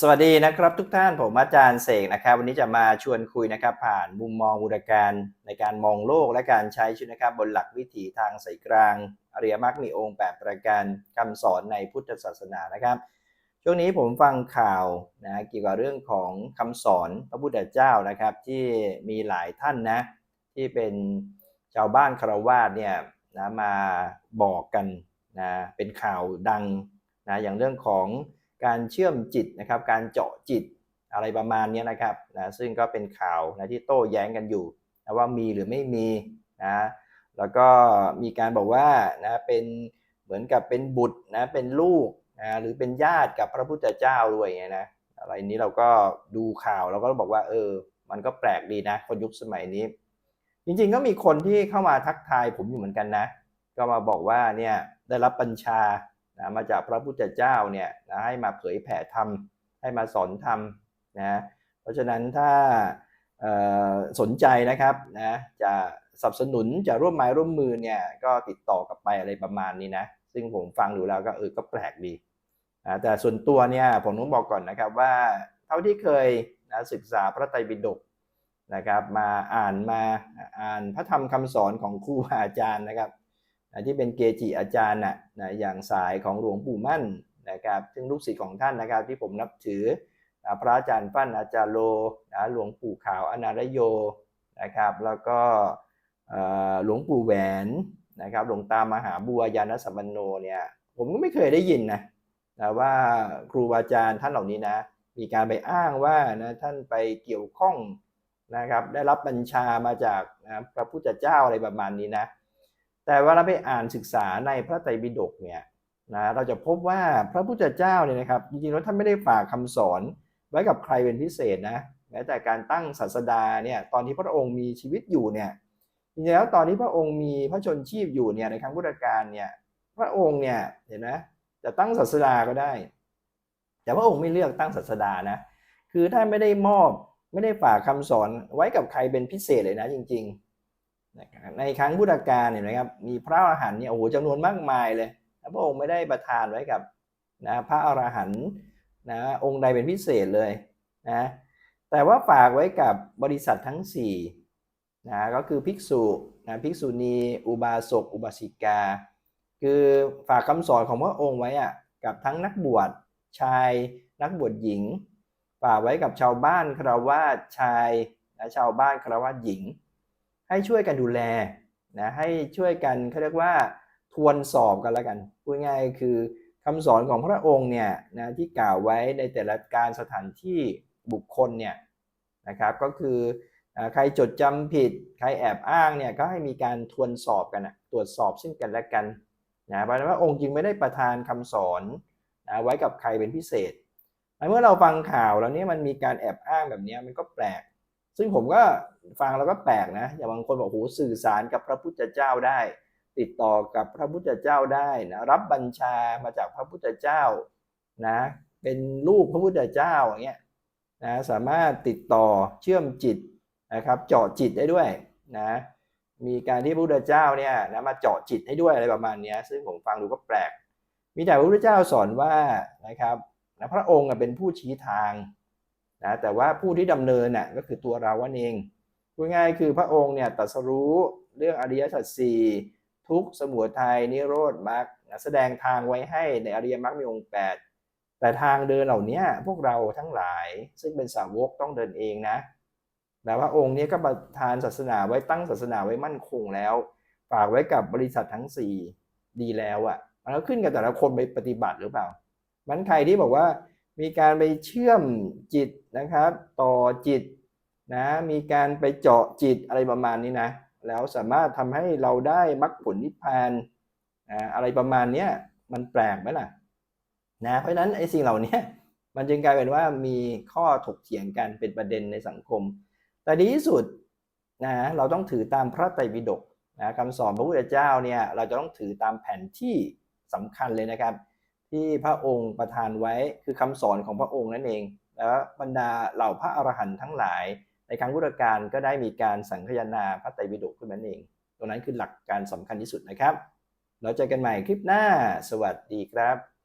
สวัสดีนะครับทุกท่านผมอาจารย์เสกนะครับ วันนี้จะมาชวนคุยนะครับ ผ่านมุมมองบูรการในการมองโลกและการใช้ชีวิตนะครับ บนหลักวิถีทางสายกลางอริยมรรคมีองค์ 8 ประการคำสอนในพุทธศาสนานะครับ ช่วงนี้ผมฟังข่าวนะเกี่ยวกับเรื่องของคำสอนพระพุทธเจ้านะครับ ที่มีหลายท่านนะที่เป็นชาวบ้านคารวาสเนี่ยนะมาบอกกันนะเป็นข่าวดังนะอย่างเรื่องของ การเชื่อมจิตนะครับ การเจาะจิตอะไรประมาณนี้นะครับนะซึ่งก็เป็นข่าวนะที่โต้แย้งกันอยู่นะว่ามีหรือไม่มีนะแล้วก็มีการบอกว่านะเป็นเหมือนกับเป็นบุตรนะเป็นลูกนะหรือเป็นญาติกับพระพุทธเจ้าด้วยไงนะอะไรนี้เราก็ดูข่าวเราก็บอกว่าเออ มันก็แปลกดีนะ คนยุคสมัยนี้ จริงๆก็มีคนที่เข้ามาทักทายผมอยู่เหมือนกันนะ ก็มาบอกว่าเนี่ยได้รับบัญชา นะมาจากพระพุทธเจ้าเนี่ยนะให้มาเผยแผ่ธรรม ให้มาสอนธรรมนะเพราะฉะนั้นถ้าสนใจนะครับนะจะสนับสนุนจะร่วมไม้ร่วมมือเนี่ยก็ติดต่อกลับไปอะไรประมาณนี้นะซึ่งผมฟังดูแล้วก็เออก็แปลกดีนะแต่ส่วนตัวเนี่ยผมต้องบอกก่อนนะครับว่าเท่าที่เคยนะศึกษาพระไตรปิฎกนะครับมาอ่านมาอ่านพระธรรมคำสอนของครูอาจารย์นะครับ ที่เป็นเกจิอาจารย์นะนะอย่างสายของหลวงปู่มั่นนะครับ ซึ่งลูกศิษย์ของท่านนะครับที่ผมนับถือนะพระอาจารย์ฟั่นอาจารย์โลนะหลวงปู่ขาวอนารโยนะครับ แล้วก็หลวงปู่แหวนนะครับหลวงตามหาบัวยานสัมปันโนเนี่ยผมก็ไม่เคยได้ยินนะนะว่าครูบาอาจารย์ท่านเหล่านี้นะมีการไปอ้างว่านะท่านไปเกี่ยวข้องนะครับได้รับบัญชามาจากนะพระพุทธเจ้าอะไรประมาณนี้นะ แต่ว่าเราไปอ่านศึกษาในพระไตรปิฎกเนี่ยนะเราจะพบว่าพระพุทธเจ้าเนี่ยนะครับจริงๆแล้วท่านไม่ได้ฝากคำสอนไว้กับใครเป็นพิเศษนะแม้แต่การตั้งศาสดาเนี่ยตอนที่พระองค์มีชีวิตอยู่เนี่ยจริงๆแล้วตอนที่พระองค์มีพระชนชีพอยู่เนี่ยในครั้งพุทธกาลเนี่ยพระองค์เนี่ยเห็นไหมจะตั้งศาสดาก็ได้ แต่พระองค์ไม่เลือกตั้งศาสดานะคือท่านไม่ได้มอบไม่ได้ฝากคำสอนไว้กับใครเป็นพิเศษเลยนะจริง ๆ ในครั้งพุทธกาลเนี่ยนะครับมีพระอรหันต์เนี่ยโอ้โหจำนวนมากมายเลยพระองค์ไม่ได้ประทานไว้กับนะพระอรหันต์นะองค์ใดเป็นพิเศษเลยนะแต่ว่าฝากไว้กับบริษัททั้ง4นะก็คือภิกษุนะภิกษุณี อุบาสกอุบาสิกา คือฝากคำสอนของพระองค์ไว้อะกับทั้งนักบวชชายนักบวชหญิง ฝากไว้กับชาวบ้านคารวาสชายและชาวบ้านคารวาสหญิง ให้ช่วยกันดูแลนะให้ช่วยกันเขาเรียกว่าทวนสอบกันล้วกันพูดง่ายคือคำสอนของพระองค์เนี่ยนะที่กล่าวไว้ในแต่ละการสถานที่บุคคลเนี่ยนะครับก็คือใครจดจำผิด ใครแอบอ้างเนี่ยก็ให้มีการทวนสอบกันนะตรวจสอบซึ่งกันและกันนะเพราะนั้นพระองค์จึงไม่ได้ประทานคำสอนนะไว้กับใครเป็นพิเศษเมื่อเราฟังข่าวแล้วเนี่ยมันมีการแอบอ้างแบบนี้มันก็แปลก ซึ่งผมก็ฟังแล้วก็แปลกนะ อย่างบางคนบอกโอ้โหสื่อสารกับพระพุทธเจ้าได้ ติดต่อกับพระพุทธเจ้าได้นะรับบัญชามาจากพระพุทธเจ้านะเป็นลูกพระพุทธเจ้าอย่างเงี้ยนะสามารถติดต่อเชื่อมจิตนะครับเจาะจิตได้ด้วยนะมีการที่พระพุทธเจ้าเนี่ยนะมาเจาะจิตให้ด้วยอะไรประมาณนี้ซึ่งผมฟังดูก็แปลก มีแต่พระพุทธเจ้าสอนว่านะครับนะพระองค์เป็นผู้ชี้ทาง นะแต่ว่าผู้ที่ดำเนินน่ะก็คือตัวเราวันเองพูดง่ายคือพระองค์เนี่ยตรัสรู้เรื่องอริยสัจสี่ทุกสมุทัยนิโรธมรรคแสดงทางไว้ให้ในอริยมรรคมีองค์ 8 แต่ทางเดินเหล่านี้พวกเราทั้งหลายซึ่งเป็นสาวกต้องเดินเองนะแต่พระองค์นี้ก็ประทานศาสนาไว้ตั้งศาสนาไว้มั่นคงแล้ว ฝากไว้กับบริษัททั้ง 4 ดีแล้วอะ่ะมันก็ขึ้นกับแต่ละคนไปปฏิบัติหรือเปล่ามันใครที่บอกว่า มีการไปเชื่อมจิตนะครับ ต่อจิตนะมีการไปเจาะจิตอะไรประมาณนี้นะ แล้วสามารถทำให้เราได้มรรคผลนิพพานนะอะไรประมาณเนี้ยมันแปลกไหมล่ะนะเพราะฉะนั้นไอ้สิ่งเหล่านี้มันจึงกลายเป็นว่ามีข้อถกเถียงกันเป็นประเด็นในสังคม แต่ดีที่สุดนะเราต้องถือตามพระไตรปิฎกนะคำสอนพระพุทธเจ้าเนี่ยเราจะต้องถือตามแผนที่สำคัญเลยนะครับ ที่พระองค์ประทานไว้คือคำสอนของพระองค์นั่นเอง แล้วบรรดาเหล่าพระอรหันต์ทั้งหลาย ในครั้งพุทธกาลก็ได้มีการสังคายนาพระไตรปิฎกขึ้นมาเอง ตรงนั้นคือหลักการสำคัญที่สุดนะครับ เราเจอกันใหม่คลิปหน้า สวัสดีครับ